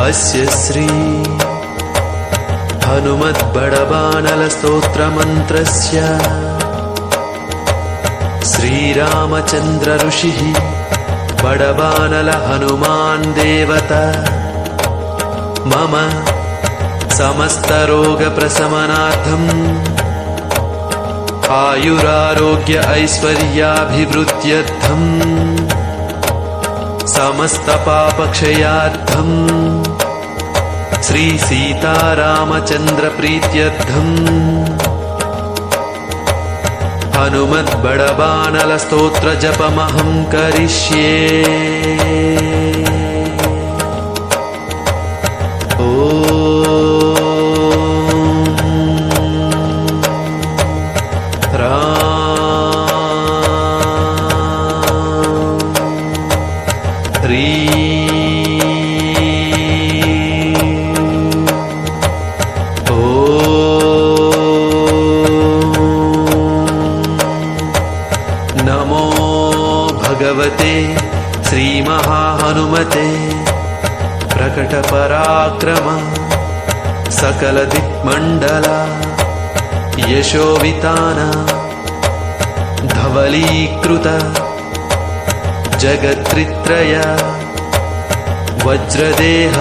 तस्य श्री हनुमद्बडबानलस्तोत्रमन्त्रस्य श्रीरामचन्द्रऋषिः बडबानल हनुमान् देवता मम समस्तरोगप्रशमनार्थम् आयुरारोग्य ऐश्वर्याभिवृद्ध्यर्थम् समस्तपापक्षयार्थम् श्रीसीतारामचन्द्रप्रीत्यर्थम् हनुमद्बडबानलस्तोत्रजपमहं करिष्ये भगवते श्रीमहाहनुमते प्रकटपराक्रम सकलदिक्मण्डला यशोविताना धवलीकृत जगत्रित्रय वज्रदेह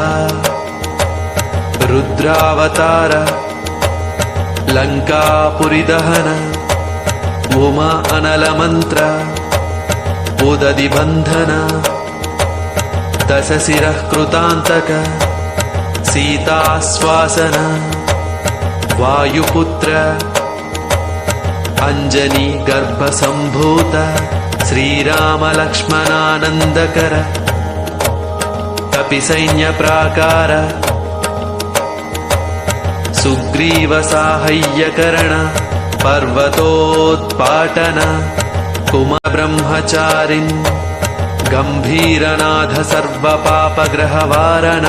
रुद्रावतार लङ्कापुरिदहन उमा अनलमन्त्र उदधिबन्धन दशशिरः कृतान्तक सीताश्वासन वायुपुत्र अञ्जनी गर्भसम्भूत श्रीरामलक्ष्मणानन्दकर कपिसैन्यप्राकार सुग्रीवसाहय्यकरण पर्वतोत्पाटन कुमब्रह्मचारिन् गम्भीरनाथ सर्वपापग्रहवारण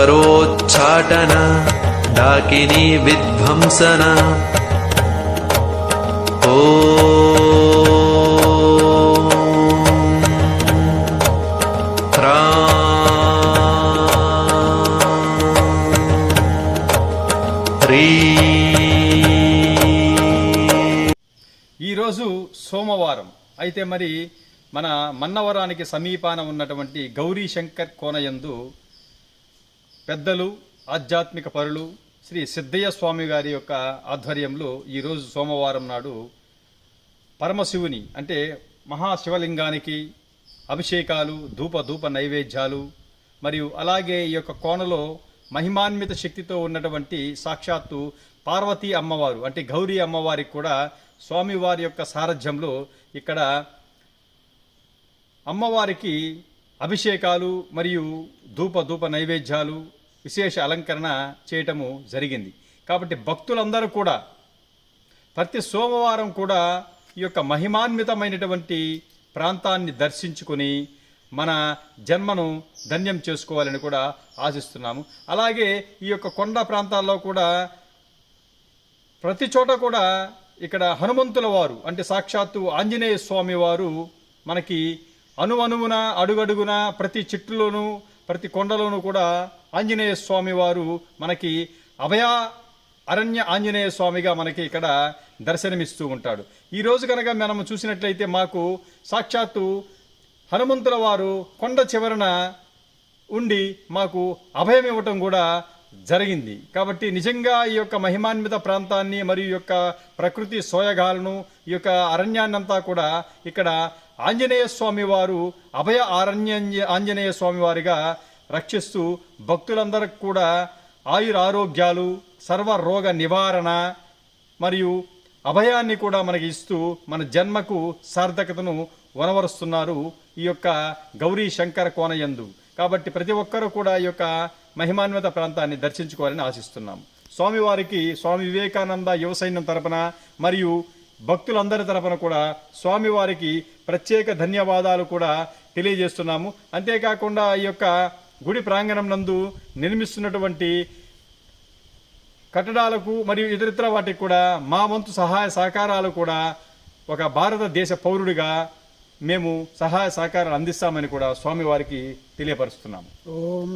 सर्वज्वरोच्चाटन डाकिनी विध्वंसन ॐ ఈరోజు సోమవారం. అయితే మరి మన మన్నవరానికి సమీపాన ఉన్నటువంటి గౌరీ శంకర్ కోనయందు పెద్దలు ఆధ్యాత్మిక పరులు శ్రీ సిద్ధయ్య స్వామి గారి యొక్క ఆధ్వర్యంలో ఈరోజు సోమవారం నాడు పరమశివుని అంటే మహాశివలింగానికి అభిషేకాలు ధూప ధూప నైవేద్యాలు మరియు అలాగే ఈ యొక్క కోనలో మహిమాన్విత శక్తితో ఉన్నటువంటి సాక్షాత్తు పార్వతీ అమ్మవారు అంటే గౌరీ అమ్మవారికి కూడా స్వామివారి యొక్క సారథ్యంలో ఇక్కడ అమ్మవారికి అభిషేకాలు మరియు ధూప ధూప నైవేద్యాలు విశేష అలంకరణ చేయటము జరిగింది. కాబట్టి భక్తులందరూ కూడా ప్రతి సోమవారం కూడా ఈ యొక్క మహిమాన్వితమైనటువంటి ప్రాంతాన్ని దర్శించుకొని మన జన్మను ధన్యం చేసుకోవాలని కూడా ఆశిస్తున్నాము. అలాగే ఈ యొక్క కొండ ప్రాంతాల్లో కూడా ప్రతి చోట కూడా ఇక్కడ హనుమంతుల వారు అంటే సాక్షాత్తు ఆంజనేయ స్వామి వారు మనకి అణువణువున అడుగడుగున ప్రతి చెట్టులోనూ ప్రతి కొండలోనూ కూడా ఆంజనేయ స్వామి వారు మనకి అభయ అరణ్య ఆంజనేయ స్వామిగా మనకి ఇక్కడ దర్శనమిస్తూ ఉంటాడు. ఈ రోజు కనుక మనం చూసినట్లయితే మాకు సాక్షాత్తు హనుమంతుల వారు కొండ చివరన ఉండి మాకు అభయం ఇవ్వటం కూడా జరిగింది. కాబట్టి నిజంగా ఈ యొక్క మహిమాన్విత ప్రాంతాన్ని మరియు ఈ యొక్క ప్రకృతి సోయగాలను ఈ యొక్క అరణ్యాన్నంతా కూడా ఇక్కడ ఆంజనేయ స్వామి వారు అభయ అరణ్య ఆంజనేయ స్వామి వారిగా రక్షిస్తూ భక్తులందరికి కూడా ఆయుర ఆరోగ్యాలు సర్వ రోగ నివారణ మరియు అభయాన్ని కూడా మనకి ఇస్తూ మన జన్మకు సార్థకతను వనవరుస్తున్నారు ఈ యొక్క గౌరీ శంకర కోనయందు. కాబట్టి ప్రతి ఒక్కరూ కూడా ఈ యొక్క మహిమాన్విత ప్రాంతాన్ని దర్శించుకోవాలని ఆశిస్తున్నాం. స్వామివారికి స్వామి వివేకానంద యువ సైన్యం తరపున మరియు భక్తులందరి తరపున కూడా స్వామివారికి ప్రత్యేక ధన్యవాదాలు కూడా తెలియజేస్తున్నాము. అంతేకాకుండా ఈ యొక్క గుడి ప్రాంగణం నందు నిర్మిస్తున్నటువంటి కట్టడాలకు మరియు ఇతరితర వాటికి కూడా మా వంతు సహాయ సహకారాలు కూడా ఒక భారతదేశ పౌరుడిగా మేము సహాయ సహకారాలు అందిస్తామని కూడా స్వామివారికి తెలియపరుస్తున్నాము. ఓం